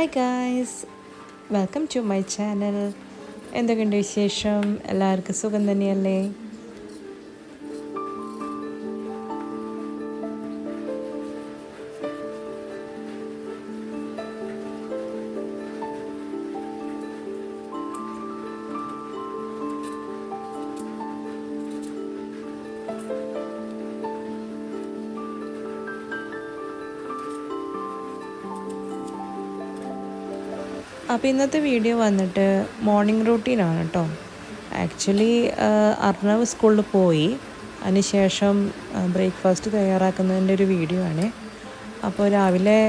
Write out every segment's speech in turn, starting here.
Hi guys welcome to my channel എന്തൊക്കെയുണ്ട് വിശേഷം? എല്ലാവർക്കും സുഖം തന്നെയല്ലേ? അപ്പോൾ ഇന്നത്തെ വീഡിയോ വന്നിട്ട് മോർണിംഗ് റൂട്ടീനാണ് കേട്ടോ ആക്ച്വലി അർണവ് സ്കൂളിൽ പോയി. അതിനുശേഷം ബ്രേക്ക്ഫാസ്റ്റ് തയ്യാറാക്കുന്നതിന്റെ ഒരു വീഡിയോ ആണ്. അപ്പോൾ രാവിലെ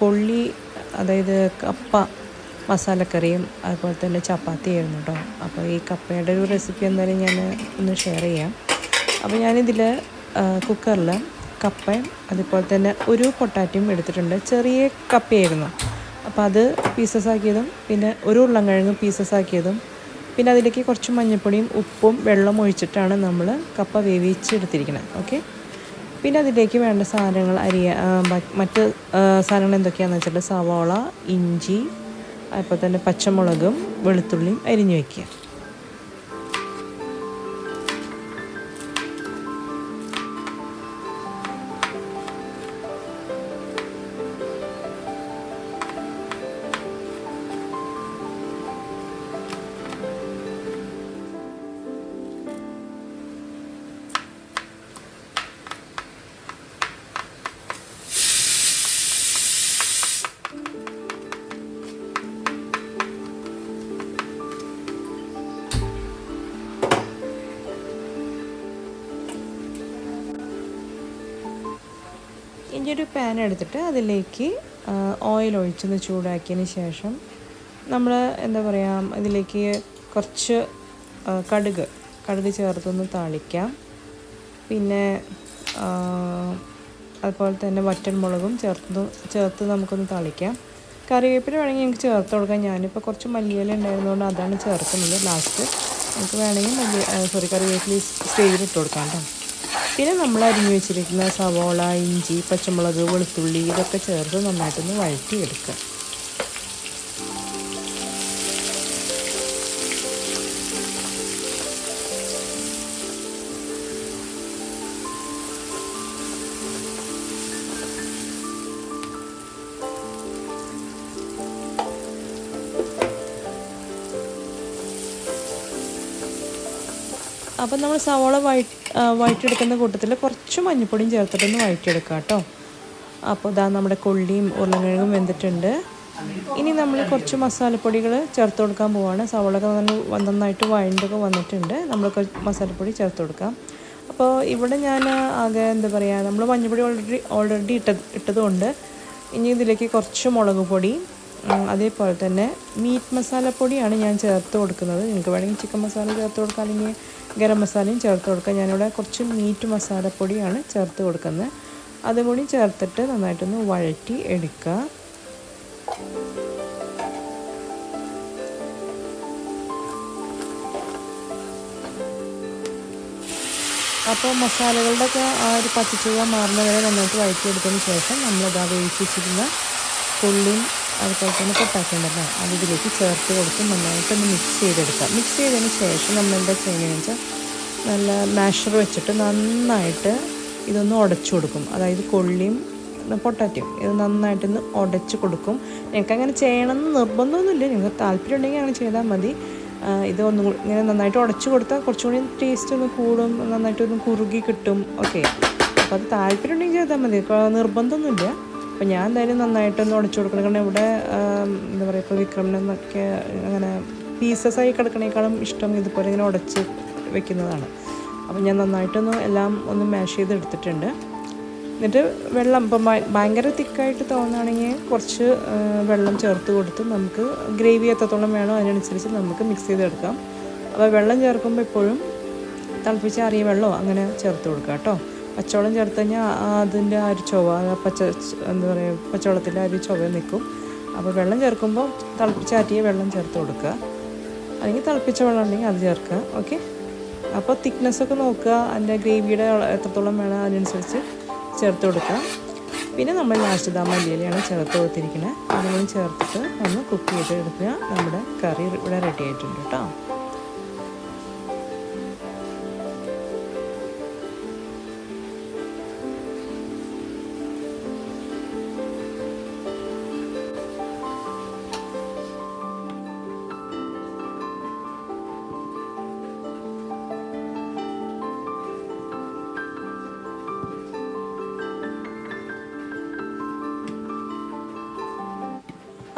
കൊള്ളി അതായത് കപ്പ മസാലക്കറിയും അതുപോലെ തന്നെ ചപ്പാത്തി ആയിരുന്നു കേട്ടോ അപ്പോൾ ഈ കപ്പയുടെ ഒരു റെസിപ്പി എന്തായാലും ഞാൻ ഒന്ന് ഷെയർ ചെയ്യാം. അപ്പോൾ ഞാനിതിൽ കുക്കറിൽ കപ്പയും അതുപോലെ തന്നെ ഒരു പൊട്ടാറ്റയും എടുത്തിട്ടുണ്ട്. ചെറിയ കപ്പയായിരുന്നു. അപ്പോൾ അത് പീസസ് ആക്കിയതും പിന്നെ ഒരു ഉരുളൻകിഴങ്ങ് പീസസ് ആക്കിയതും പിന്നെ അതിലേക്ക് കുറച്ച് മഞ്ഞൾപ്പൊടിയും ഉപ്പും വെള്ളം ഒഴിച്ചിട്ടാണ് നമ്മൾ കപ്പ വേവിച്ചെടുത്തിരിക്കുന്നത് ഓക്കെ പിന്നെ അതിലേക്ക് വേണ്ട സാധനങ്ങൾ അരിയ മറ്റ് സാധനങ്ങൾ എന്തൊക്കെയാണെന്ന് വെച്ചിട്ട് സവാള ഇഞ്ചി അതുപോലെ തന്നെ പച്ചമുളകും വെളുത്തുള്ളിയും അരിഞ്ഞു വയ്ക്കുക ഇനി ഒരു പാൻ എടുത്തിട്ട് അതിലേക്ക് ഓയിൽ ഒഴിച്ചൊന്ന് ചൂടാക്കിയതിന് ശേഷം നമ്മൾ എന്താ പറയുക ഇതിലേക്ക് കുറച്ച് കടുക് കടുക് ചേർത്തൊന്ന് താളിക്കാം. പിന്നെ അതുപോലെ തന്നെ വറ്റൻമുളകും ചേർത്ത് ചേർത്ത് നമുക്കൊന്ന് താളിക്കാം. കറിവേപ്പില വേണമെങ്കിൽ എനിക്ക് ചേർത്ത് കൊടുക്കാം. ഞാനിപ്പോൾ കുറച്ച് മല്ലിയില ഉണ്ടായിരുന്നതുകൊണ്ട് അതാണ് ചേർക്കുന്നത് ലാസ്റ്റ് നമുക്ക് വേണമെങ്കിൽ മല്ലി സോറി കറിവേപ്പില സ്റ്റേജിൽ ഇട്ട് കൊടുക്കാം കേട്ടോ. പിന്നെ നമ്മൾ അരിഞ്ഞു വെച്ചിരിക്കുന്ന സവോള ഇഞ്ചി പച്ചമുളക് വെളുത്തുള്ളി ഇതൊക്കെ ചേർത്ത് നന്നായിട്ടൊന്ന് വഴറ്റിയെടുക്കുക. അപ്പം നമ്മൾ സവോള വഴറ്റി വഴറ്റിയെടുക്കുന്ന കൂട്ടത്തിൽ കുറച്ച് മഞ്ഞൾപ്പൊടിയും ചേർത്തിട്ടൊന്ന് വഴറ്റിയെടുക്കുക കേട്ടോ. അപ്പോൾ ഇതാ നമ്മുടെ കൊള്ളിയും ഉരുളക്കിഴങ്ങും വെന്തിട്ടുണ്ട്. ഇനി നമ്മൾ കുറച്ച് മസാലപ്പൊടികൾ ചേർത്ത് കൊടുക്കാൻ പോവാണ്. സവളൊക്കെ നന്നായിട്ട് വഴണ്ടൊക്കെ വന്നിട്ടുണ്ട്. നമ്മൾ മസാലപ്പൊടി ചേർത്ത് കൊടുക്കാം. അപ്പോൾ ഇവിടെ ഞാൻ ആകെ എന്താ പറയുക നമ്മൾ മഞ്ഞൾപ്പൊടി ഓൾറെഡി ഓൾറെഡി ഇട്ടത് ഇട്ടതുകൊണ്ട് ഇനി ഇതിലേക്ക് കുറച്ച് മുളക് പൊടി അതേപോലെ തന്നെ മീറ്റ് മസാലപ്പൊടിയാണ് ഞാൻ ചേർത്ത് കൊടുക്കുന്നത്. നിങ്ങൾക്ക് വേണമെങ്കിൽ ചിക്കൻ മസാല ചേർത്ത് കൊടുക്കാം അല്ലെങ്കിൽ ഗരം മസാലയും ചേർത്ത് കൊടുക്കുക ഞാനിവിടെ കുറച്ച് മീറ്റ് മസാലപ്പൊടിയാണ് ചേർത്ത് കൊടുക്കുന്നത്. അതും കൂടി ചേർത്തിട്ട് നന്നായിട്ടൊന്ന് വഴറ്റി എടുക്കുക. അപ്പോൾ മസാലകളുടെ ഒക്കെ ആ ഒരു പച്ചച്ചുവ മാറുന്ന വരെ നന്നായിട്ട് വഴറ്റിയെടുത്തതിന് ശേഷം നമ്മളിതാ വേവിച്ചിരിക്കുന്ന പുള്ളിയും അതുപോലെ തന്നെ പൊട്ടാക്കുണ്ടല്ലോ അത് ഇതിലേക്ക് ചേർത്ത് കൊടുത്ത് നന്നായിട്ടൊന്ന് മിക്സ് ചെയ്തെടുക്കാം. മിക്സ് ചെയ്തതിന് ശേഷം നമ്മൾ എന്താ ചെയ്യുന്നതെന്ന് വെച്ചാൽ നല്ല മാഷർ വെച്ചിട്ട് നന്നായിട്ട് ഇതൊന്ന് ഉടച്ചു കൊടുക്കും. അതായത് കൊള്ളിയും പൊട്ടാറ്റയും ഇത് നന്നായിട്ടൊന്ന് ഉടച്ചു കൊടുക്കും. നിങ്ങൾക്ക് അങ്ങനെ ചെയ്യണമെന്ന് നിർബന്ധമൊന്നുമില്ല. നിങ്ങൾക്ക് താല്പര്യം ഉണ്ടെങ്കിൽ അങ്ങനെ ചെയ്താൽ മതി. ഇത് ഒന്നും ഇങ്ങനെ നന്നായിട്ട് ഉടച്ചു കൊടുത്താൽ കുറച്ചുകൂടി ടേസ്റ്റ് ഒന്ന് കൂടും നന്നായിട്ടൊന്ന് കുറുകി കിട്ടും. ഓക്കെ അപ്പോൾ അത് താല്പര്യം ഉണ്ടെങ്കിൽ ചെയ്താൽ മതി നിർബന്ധമൊന്നുമില്ല. അപ്പോൾ ഞാൻ എന്തായാലും നന്നായിട്ടൊന്ന് ഉടച്ചു കൊടുക്കണം കാരണം ഇവിടെ എന്താ പറയുക ഇപ്പോൾ വിക്രമനെന്നൊക്കെ അങ്ങനെ പീസസ് ആയി കിടക്കണേക്കാളും ഇഷ്ടം ഇതുപോലെ ഇങ്ങനെ ഉടച്ച് വെക്കുന്നതാണ്. അപ്പോൾ ഞാൻ നന്നായിട്ടൊന്ന് എല്ലാം ഒന്ന് മാഷ് ചെയ്ത് എടുത്തിട്ടുണ്ട് എന്നിട്ട് വെള്ളം ഇപ്പം ഭയ- ഭയങ്കര തിക്കായിട്ട് തോന്നുകയാണെങ്കിൽ കുറച്ച് വെള്ളം ചേർത്ത് കൊടുത്ത് നമുക്ക് ഗ്രേവി എത്രത്തോളം വേണോ അതിനനുസരിച്ച് നമുക്ക് മിക്സ് ചെയ്തെടുക്കാം. അപ്പോൾ വെള്ളം ചേർക്കുമ്പോൾ എപ്പോഴും തിളപ്പിച്ച അറിയ വെള്ളമോ അങ്ങനെ ചേർത്ത് കൊടുക്കുക കേട്ടോ. പച്ചവെള്ളം ചേർത്ത് കഴിഞ്ഞാൽ അതിന്റെ ആ ഒരു ചൊവ പച്ച എന്താ പറയുക പച്ചവെള്ളത്തിന്റെ ആ ഒരു ചൊവ നിൽക്കും അപ്പോൾ വെള്ളം ചേർക്കുമ്പോൾ തിളപ്പിച്ചാറ്റിയ വെള്ളം ചേർത്ത് കൊടുക്കുക. അല്ലെങ്കിൽ തിളപ്പിച്ച വെള്ളം ഉണ്ടെങ്കിൽ അത് ചേർക്കുക. ഓക്കെ അപ്പോൾ തിക്നെസ്സൊക്കെ നോക്കുക. അതിന്റെ ഗ്രേവിയുടെ എത്രത്തോളം വേണം അതിനനുസരിച്ച് ചേർത്ത് കൊടുക്കുക. പിന്നെ നമ്മൾ ലാസ്റ്റ് ദാ മല്ലിയിലാണ് ചേർത്ത് കൊടുത്തിരിക്കുന്നത് അതും ചേർത്തിട്ട് ഒന്ന് കുക്ക് ചെയ്ത് എടുക്കുക. നമ്മുടെ കറി ഇവിടെ റെഡി ആയിട്ടുണ്ട് കേട്ടോ.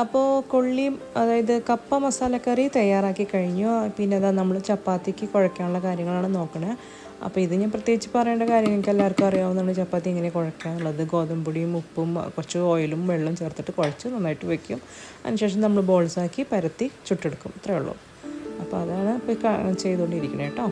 അപ്പോൾ കൊള്ളിയും അതായത് കപ്പ മസാലക്കറി തയ്യാറാക്കി കഴിഞ്ഞു. പിന്നെ അതാ നമ്മൾ ചപ്പാത്തിക്ക് കുഴക്കാനുള്ള കാര്യങ്ങളാണ് നോക്കണേ. അപ്പോൾ ഇത് ഞാൻ പ്രത്യേകിച്ച് പറയേണ്ട കാര്യം എനിക്ക് എല്ലാവർക്കും അറിയാവുന്നതാണ് ചപ്പാത്തി ഇങ്ങനെ കുഴക്കാനുള്ളത്. ഗോതമ്പൊടിയും ഉപ്പും കുറച്ച് ഓയിലും വെള്ളം ചേർത്തിട്ട് കുഴച്ച് നന്നായിട്ട് വെക്കും. അതിനുശേഷം നമ്മൾ ബോൾസാക്കി പരത്തി ചുട്ടെടുക്കും. ഇത്രയേ ഉള്ളൂ. അപ്പോൾ അതാണ് ഇപ്പോൾ ചെയ്തുകൊണ്ടിരിക്കുന്നത് കേട്ടോ.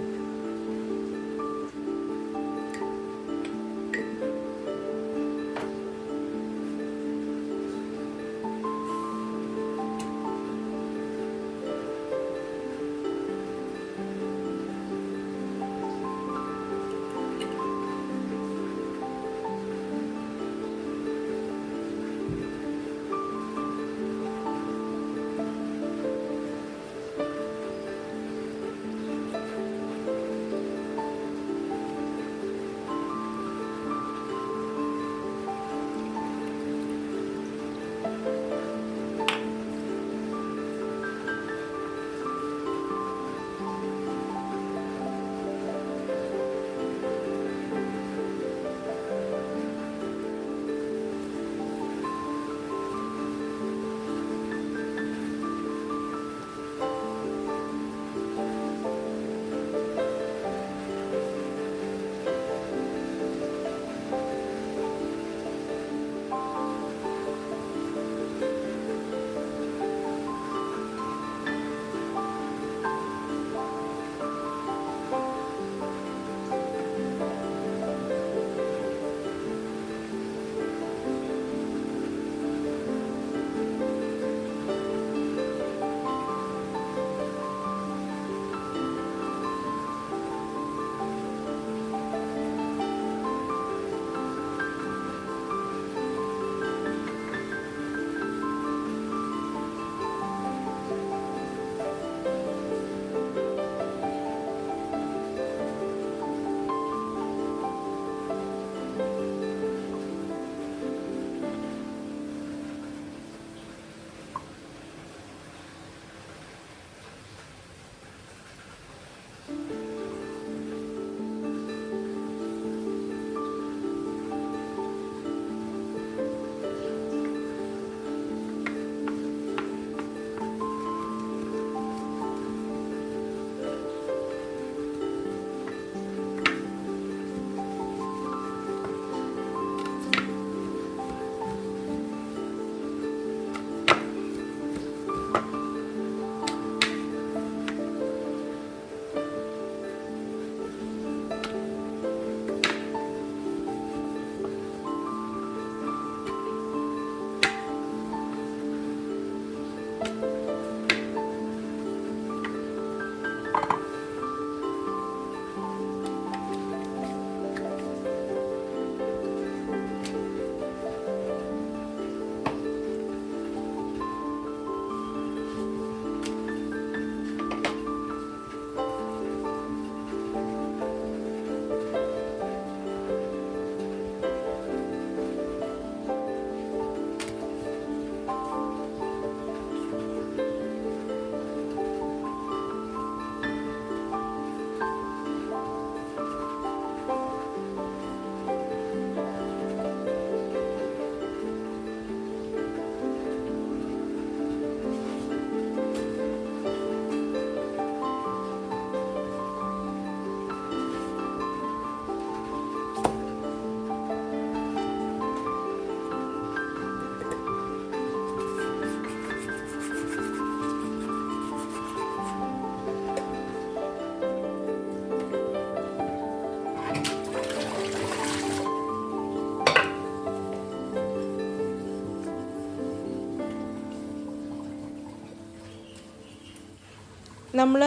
നമ്മൾ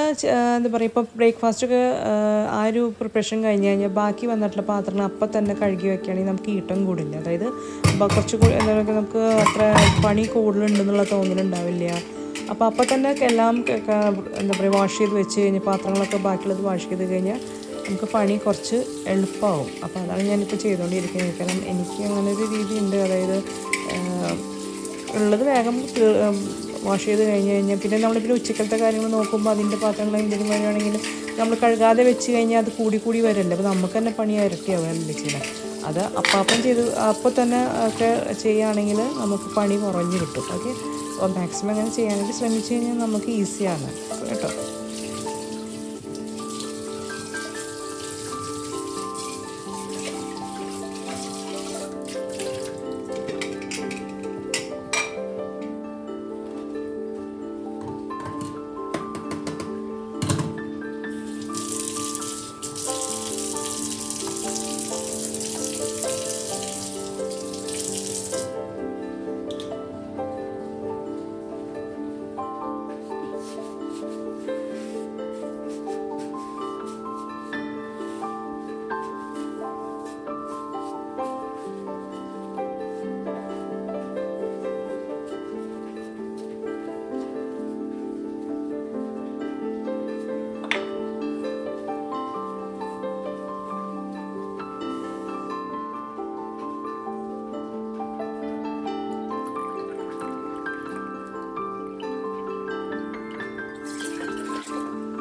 എന്താ പറയുക ഇപ്പോൾ ബ്രേക്ക്ഫാസ്റ്റൊക്കെ ആ ഒരു പ്രിപ്പറേഷൻ കഴിഞ്ഞ് കഴിഞ്ഞാൽ ബാക്കി വന്നിട്ടുള്ള പാത്രങ്ങൾ അപ്പം തന്നെ കഴുകി വയ്ക്കുകയാണെങ്കിൽ നമുക്ക് ഈട്ടം കൂടില്ല. അതായത് കുറച്ച് എന്താ പറയുക നമുക്ക് അത്ര പണി കൂടുതലുണ്ടെന്നുള്ള തോന്നലുണ്ടാവില്ല അപ്പോൾ അപ്പം തന്നെ എല്ലാം എന്താ പറയുക വാഷ് ചെയ്ത് വെച്ച് കഴിഞ്ഞ് പാത്രങ്ങളൊക്കെ ബാക്കിയുള്ളത് വാഷ് ചെയ്ത് കഴിഞ്ഞാൽ നമുക്ക് പണി കുറച്ച് എളുപ്പമാവും അപ്പോൾ അതാണ് ഞാനിപ്പോൾ ചെയ്തുകൊണ്ടിരിക്കുന്നത് കാരണം എനിക്ക് അങ്ങനെ ഒരു രീതി ഉണ്ട്. അതായത് ഉള്ളത് വേഗം വാഷ് ചെയ്ത് കഴിഞ്ഞ് കഴിഞ്ഞാൽ പിന്നെ നമ്മൾ പിന്നെ ഉച്ചക്കലത്തെ കാര്യങ്ങൾ നോക്കുമ്പോൾ അതിന്റെ പാത്രങ്ങൾ എന്തെങ്കിലും വരുവാണെങ്കിൽ നമ്മൾ കഴുകാതെ വെച്ച് കഴിഞ്ഞാൽ അത് കൂടി കൂടി വരല്ലേ? അപ്പോൾ നമുക്ക് തന്നെ പണി ഇരട്ടിയാവുകയല്ലേ ചെയ്യണം അത് അപ്പാപ്പം ചെയ്ത് അപ്പോൾ തന്നെ ഒക്കെ ചെയ്യുകയാണെങ്കിൽ നമുക്ക് പണി കുറഞ്ഞ് കിട്ടും. ഓക്കെ? അപ്പോൾ മാക്സിമം അങ്ങനെ ചെയ്യാനായിട്ട് ശ്രമിച്ചു കഴിഞ്ഞാൽ നമുക്ക് ഈസിയാണ് കേട്ടോ?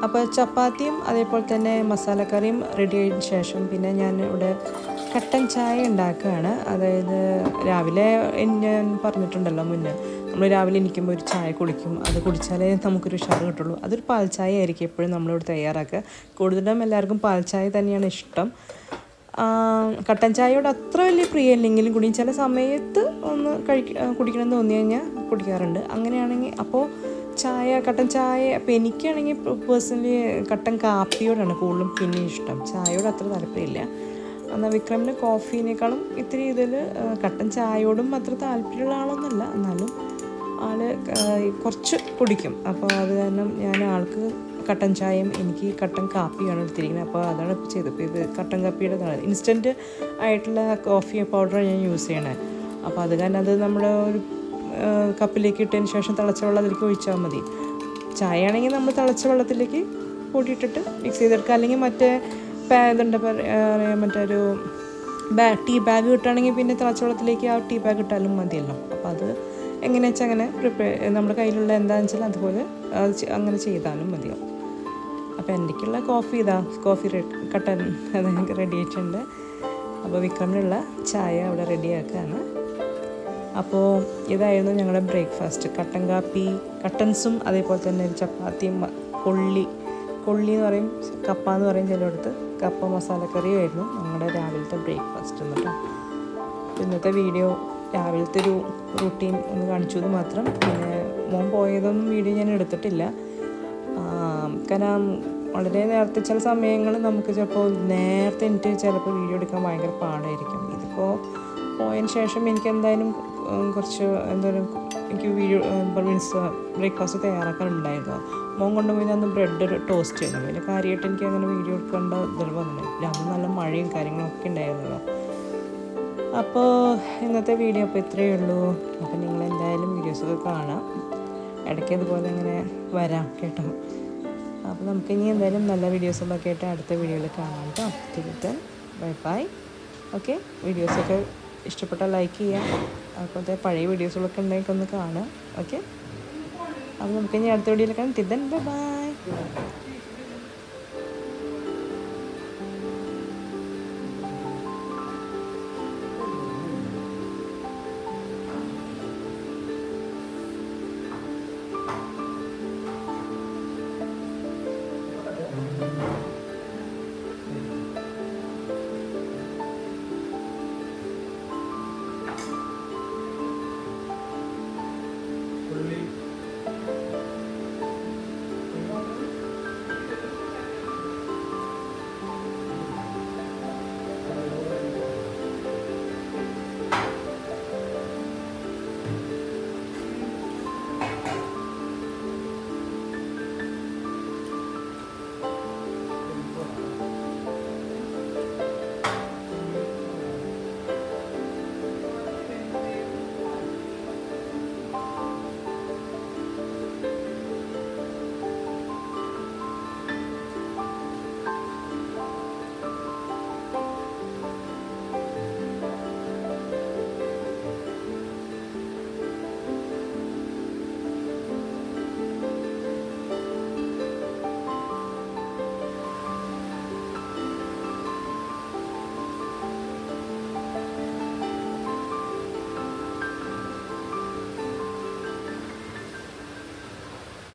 അപ്പോൾ ചപ്പാത്തിയും അതേപോലെ തന്നെ മസാലക്കറിയും റെഡി ആയതിനു ശേഷം പിന്നെ ഞാൻ ഇവിടെ കട്ടൻ ചായ ഉണ്ടാക്കുകയാണ്. അതായത് രാവിലെ ഞാൻ പറഞ്ഞിട്ടുണ്ടല്ലോ മുന്നേ നമ്മൾ രാവിലെ എണീക്കുമ്പോൾ ഒരു ചായ കുടിക്കും. അത് കുടിച്ചാലേ നമുക്കൊരു ഉഷാറ് കിട്ടുള്ളൂ. അതൊരു പാൽച്ചായ ചായ ആയിരിക്കും എപ്പോഴും നമ്മളിവിടെ തയ്യാറാക്കുക. കൂടുതലും എല്ലാവർക്കും പാൽച്ചായ ചായ തന്നെയാണ് ഇഷ്ടം. കട്ടൻ ചായയോട് അത്ര വലിയ പ്രിയമില്ലെങ്കിലും കൂടി ചില സമയത്ത് ഒന്ന് കഴിക്ക കുടിക്കണമെന്ന് തോന്നി കഴിഞ്ഞാൽ കുടിക്കാറുണ്ട്. അങ്ങനെയാണെങ്കിൽ അപ്പോൾ ചായ കട്ടൻ ചായ അപ്പോൾ എനിക്കാണെങ്കിൽ പേഴ്സണലി കട്ടൻ കാപ്പിയോടാണ് കൂടുതലും പിന്നെ ഇഷ്ടം. ചായയോട് അത്ര താല്പര്യമില്ല. എന്നാൽ വിക്രമിന് കോഫീനേക്കാളും ഇത്തിരി ഇതിൽ കട്ടൻ ചായയോടും അത്ര താല്പര്യമുള്ള ആളൊന്നുമല്ല. എന്നാലും ആൾ കുറച്ച് കുടിക്കും. അപ്പോൾ അത് കാരണം ഞാൻ ആൾക്ക് കട്ടൻ ചായയും എനിക്ക് കട്ടൻ കാപ്പിയാണ് എടുത്തിരിക്കുന്നത്. അപ്പോൾ അതാണ് ഇപ്പോൾ ചെയ്തത്. ഇപ്പോൾ ഇത് കട്ടൻ കാപ്പിയുടെ ഇതാണ്. ഇൻസ്റ്റന്റ് ആയിട്ടുള്ള കോഫി പൗഡറാണ് ഞാൻ യൂസ് ചെയ്യണേ. അപ്പോൾ അത് കാരണം അത് നമ്മുടെ ഒരു കപ്പിലേക്ക് ഇട്ടതിന് ശേഷം തിളച്ച വെള്ളം അതിലേക്ക് ഒഴിച്ചാൽ മതി. ചായ ആണെങ്കിൽ നമ്മൾ തിളച്ച വെള്ളത്തിലേക്ക് കൂട്ടിയിട്ടിട്ട് മിക്സ് ചെയ്തെടുക്കുക. അല്ലെങ്കിൽ മറ്റേ പാ ഇതുണ്ട് പറയാ മറ്റൊരു ബാ ടീ ബാഗ് കിട്ടുകയാണെങ്കിൽ പിന്നെ തിളച്ച വെള്ളത്തിലേക്ക് ആ ടീ ബാഗ് ഇട്ടാലും മതിയല്ലോ. അപ്പോൾ അത് എങ്ങനെ വെച്ചാൽ അങ്ങനെ പ്രിപ്പയർ നമ്മുടെ കയ്യിലുള്ള എന്താണെന്ന് വെച്ചാൽ അതുപോലെ അത് അങ്ങനെ ചെയ്താലും മതിയാവും. അപ്പോൾ എന്റെക്കുള്ള കോഫി ഇതാ. കോഫി കട്ടൻ അത് റെഡി ആയിട്ടുണ്ട്. അപ്പോൾ വിക്രമിനുള്ള ചായ അവിടെ റെഡിയാക്കുകയാണ് അപ്പോൾ ഇതായിരുന്നു ഞങ്ങളുടെ ബ്രേക്ക്ഫാസ്റ്റ്. കട്ടൻ കാപ്പി കട്ടൻസും അതേപോലെ തന്നെ ചപ്പാത്തിയും കൊള്ളി. കൊള്ളി എന്ന് പറയും കപ്പ എന്ന് പറയും ചിലയിടത്ത്. കപ്പ മസാലക്കറിയും ആയിരുന്നു ഞങ്ങളുടെ രാവിലത്തെ ബ്രേക്ക്ഫാസ്റ്റ് എന്നിട്ട് ഇന്നത്തെ വീഡിയോ രാവിലത്തെ ഒരു റൂട്ടീൻ ഒന്ന് കാണിച്ചു എന്ന് മാത്രം. പിന്നെ മോൻ പോയതൊന്നും വീഡിയോ ഞാൻ എടുത്തിട്ടില്ല. കാരണം വളരെ നേരത്തെ ചില സമയങ്ങൾ നമുക്ക് ചിലപ്പോൾ നേരത്തെ എനിക്ക് ചിലപ്പോൾ വീഡിയോ എടുക്കാൻ ഭയങ്കര പാടായിരിക്കും. ഇതിപ്പോൾ പോയതിന് ശേഷം എനിക്ക് എന്തായാലും കുറച്ച് എന്തോരം എനിക്ക് മീൻസ് ബ്രേക്ക്ഫാസ്റ്റ് തയ്യാറാക്കാനുണ്ടായിരുന്നു. മോൻ കൊണ്ടുപോയി അന്ന് ബ്രെഡ് ടോസ്റ്റ് ചെയ്യുന്നു പിന്നെ കാര്യമായിട്ട് എനിക്ക് അങ്ങനെ വീഡിയോ എടുക്കേണ്ട ഇതിൽ വന്നില്ല. അന്ന് നല്ല മഴയും കാര്യങ്ങളൊക്കെ ഉണ്ടായിരുന്നല്ലോ. അപ്പോൾ ഇന്നത്തെ വീഡിയോ അപ്പോൾ ഇത്രയേ ഉള്ളൂ. അപ്പോൾ നിങ്ങൾ എന്തായാലും വീഡിയോസൊക്കെ കാണാം. ഇടയ്ക്ക് അതുപോലെ അങ്ങനെ വരാം കേട്ടോ. അപ്പോൾ നമുക്ക് ഇനി എന്തായാലും നല്ല വീഡിയോസൊക്കെ ആയിട്ട് അടുത്ത വീഡിയോയിൽ കാണാം കേട്ടോ. ബൈ ബൈ ഓക്കെ വീഡിയോസൊക്കെ ഇഷ്ടപ്പെട്ടാൽ ലൈക്ക് ചെയ്യാം. അതുപോലത്തെ പഴയ വീഡിയോസുകളൊക്കെ ഉണ്ടെങ്കിൽ ഒന്ന് കാണാം ഓക്കെ അപ്പോൾ നമുക്ക് ഇനി അടുത്ത വീഡിയോയിൽ കാണാം. തിദൻ ബൈ ബൈ